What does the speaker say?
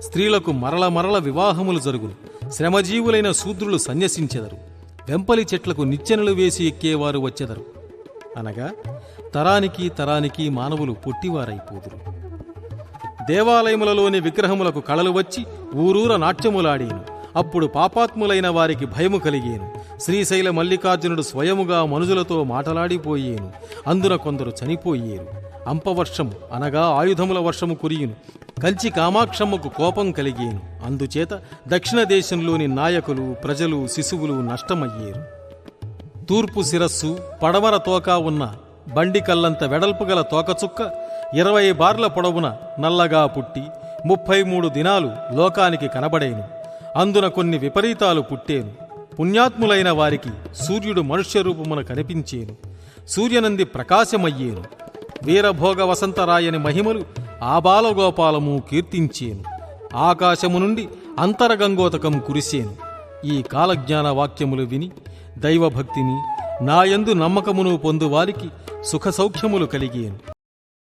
స్త్రీలకు మరల మరల వివాహములు జరుగును. శ్రమజీవులైన శూద్రులు సన్యసించెదరు. వెంపలి చెట్లకు నిచ్చెనలు వేసి ఎక్కేవారు వచ్చెదరు. అనగా తరానికి తరానికి మానవులు పొట్టివారైపోదురు. దేవాలయములలోని విగ్రహములకు కళలు వచ్చి ఊరూర నాట్యములాడేను. అప్పుడు పాపాత్ములైన వారికి భయము కలిగేను. శ్రీశైల మల్లికార్జునుడు స్వయముగా మనుజులతో మాటలాడిపోయేను. అందున కొందరు చనిపోయేరు. అంపవర్షము అనగా ఆయుధముల వర్షము కురియును. కంచి కామాక్షమ్మకు కోపం కలిగేను. అందుచేత దక్షిణ దేశంలోని నాయకులు ప్రజలు శిశువులు నష్టమయ్యేరు. తూర్పు శిరస్సు పడమర తోక ఉన్న బండి కల్లంత వెడల్పు గల తోకచుక్క ఇరవై బార్ల పొడవున నల్లగా పుట్టి ముప్పై మూడు దినాలు లోకానికి కనబడేను. అందున కొన్ని విపరీతాలు పుట్టేను. పుణ్యాత్ములైన వారికి సూర్యుడు మనుష్య రూపమున కనిపించేను. సూర్యనంది ప్రకాశమయ్యేను. వీరభోగ వసంతరాయని మహిమలు ఆ బాలగోపాలము కీర్తించేను. ఆకాశము నుండి అంతరగంగోతకం కురిసేను. ఈ కాలజ్ఞాన వాక్యములు విని దైవభక్తిని నాయందు నమ్మకమును పొందువారికి సుఖ సౌఖ్యములు కలిగేను.